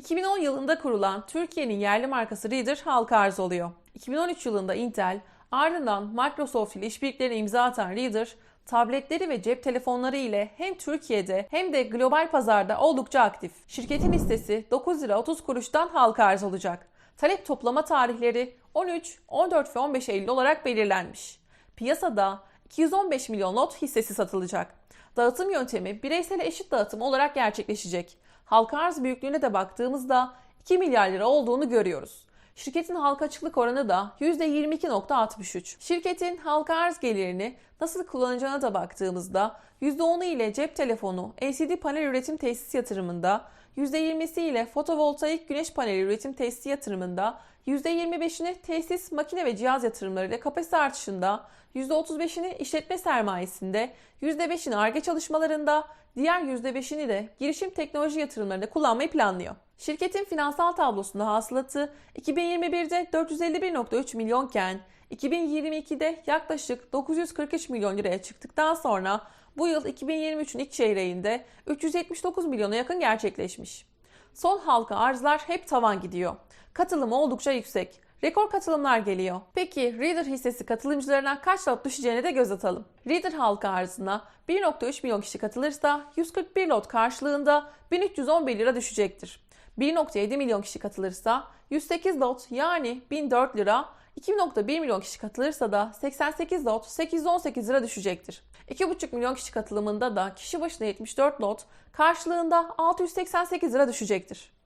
2010 yılında kurulan Türkiye'nin yerli markası Reader halka arz oluyor. 2013 yılında Intel, ardından Microsoft ile işbirliklerine imza atan Reader, tabletleri ve cep telefonları ile hem Türkiye'de hem de global pazarda oldukça aktif. Şirketin listesi 9 lira 30 kuruştan halka arz olacak. Talep toplama tarihleri 13, 14 ve 15 Eylül olarak belirlenmiş. Piyasada 215 milyon lot hissesi satılacak. Dağıtım yöntemi bireysel eşit dağıtım olarak gerçekleşecek. Halka arz büyüklüğüne de baktığımızda 2 milyar lira olduğunu görüyoruz. Şirketin halka açıklık oranı da %22.63. Şirketin halka arz gelirini nasıl kullanacağına da baktığımızda %10'u ile cep telefonu, LCD panel üretim tesis yatırımında, %20'si ile fotovoltaik güneş paneli üretim tesisi yatırımında, %25'ini tesis, makine ve cihaz yatırımları ile kapasite artışında, %35'ini işletme sermayesinde, %5'ini ARGE çalışmalarında, diğer %5'ini de girişim teknoloji yatırımlarında kullanmayı planlıyor. Şirketin finansal tablosunda hasılatı 2021'de 451.3 milyonken 2022'de yaklaşık 943 milyon liraya çıktıktan sonra bu yıl 2023'ün ilk çeyreğinde 379 milyona yakın gerçekleşmiş. Son halka arzlar hep tavan gidiyor. Katılım oldukça yüksek. Rekor katılımlar geliyor. Peki Reader hissesi katılımcılarına kaç lot düşeceğine de göz atalım. Reader halka arzına 1.3 milyon kişi katılırsa 141 lot karşılığında 1311 lira düşecektir. 1.7 milyon kişi katılırsa 108 lot yani 1004 lira, 2.1 milyon kişi katılırsa da 88 lot 818 lira düşecektir. 2.5 milyon kişi katılımında da kişi başına 74 lot karşılığında 688 lira düşecektir.